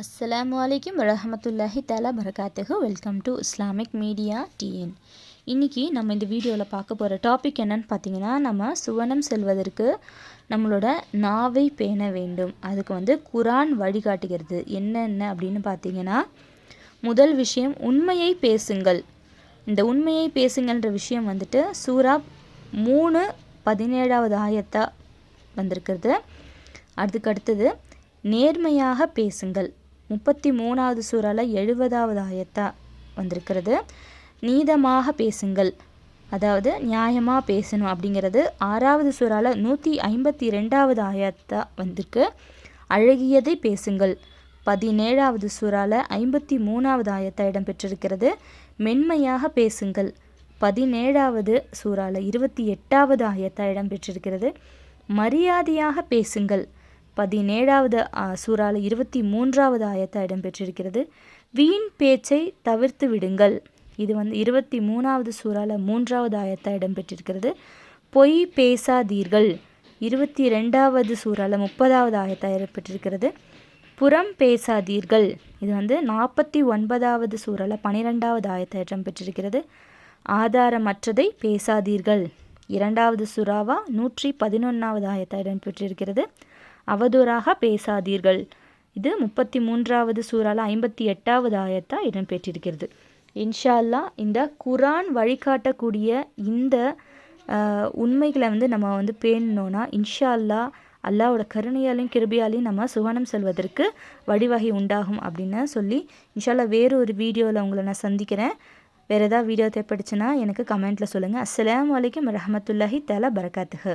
அஸ்லாம் அலைக்கும் வரமத்துல்லாஹி தாலா பரகாத்துகு welcome to Islamic media TN இன்றைக்கி நம்ம இந்த வீடியோவில் பார்க்க போகிற டாபிக் என்னன்னு பார்த்தீங்கன்னா நம்ம சுவனம் செல்வதற்கு நம்மளோட நாவை பேண வேண்டும். அதுக்கு வந்து குரான் வழிகாட்டுகிறது. என்னென்ன அப்படின்னு பார்த்தீங்கன்னா முதல் விஷயம் உண்மையை பேசுங்கள். இந்த உண்மையை பேசுங்கள்ன்ற விஷயம் வந்துட்டு சூரா மூணு பதினேழாவது ஆயத்தாக வந்திருக்கிறது. அதுக்கு அடுத்தது நேர்மையாக பேசுங்கள். முப்பத்தி மூணாவது சூறால எழுபதாவது ஆயத்தா வந்திருக்கிறது. நீதமாக பேசுங்கள். அதாவது நியாயமாக பேசணும் அப்படிங்கிறது ஆறாவது சூறால நூற்றி ஐம்பத்தி ரெண்டாவது ஆயத்தா வந்திருக்கு. அழகியதை பேசுங்கள். பதினேழாவது சூறால ஐம்பத்தி மூணாவது ஆயத்தா இடம்பெற்றிருக்கிறது. மென்மையாக பேசுங்கள். பதினேழாவது சூறால இருபத்தி எட்டாவது ஆயத்தா இடம்பெற்றிருக்கிறது. மரியாதையாக பேசுங்கள். பதினேழாவது சூறால இருபத்தி மூன்றாவது ஆயத்தா இடம்பெற்றிருக்கிறது. வீண் பேச்சை தவிர்த்து விடுங்கள். இது வந்து இருபத்தி மூணாவது சூறால மூன்றாவது ஆயத்தா இடம்பெற்றிருக்கிறது. பொய் பேசாதீர்கள். இருபத்தி ரெண்டாவது சூறால முப்பதாவது ஆயத்தா இடம்பெற்றிருக்கிறது. புறம் பேசாதீர்கள். இது வந்து நாற்பத்தி ஒன்பதாவது சூறால பனிரெண்டாவது ஆயத்தா இடம்பெற்றிருக்கிறது. ஆதாரமற்றதை பேசாதீர்கள். இரண்டாவது சுறாவா நூற்றி பதினொன்றாவது ஆயத்தா இடம்பெற்றிருக்கிறது. அவதூறாக பேசாதீர்கள். இது முப்பத்தி மூன்றாவது சூறால ஐம்பத்தி எட்டாவது ஆயத்தா இடம்பெற்றிருக்கிறது. இன்ஷா அல்லா இந்த குரான் வழிகாட்டக்கூடிய இந்த உண்மைகளை வந்து நம்ம வந்து பேணினோன்னா இன்ஷா அல்லா அல்லாவோட கருணையாலையும் கிருபியாலையும் நம்ம சுகனம் செல்வதற்கு வழிவகை உண்டாகும் அப்படின்னு சொல்லி இன்ஷால்லா வேறு ஒரு வீடியோவில் உங்களை நான் சந்திக்கிறேன். வேறு ஏதாவது வீடியோ தேவைப்படுச்சுன்னா எனக்கு கமெண்ட்டில் சொல்லுங்கள் அஸ்லாம் வலைக்கம் ரஹமத்துல்லாஹி தலா பரகாத்துஹு.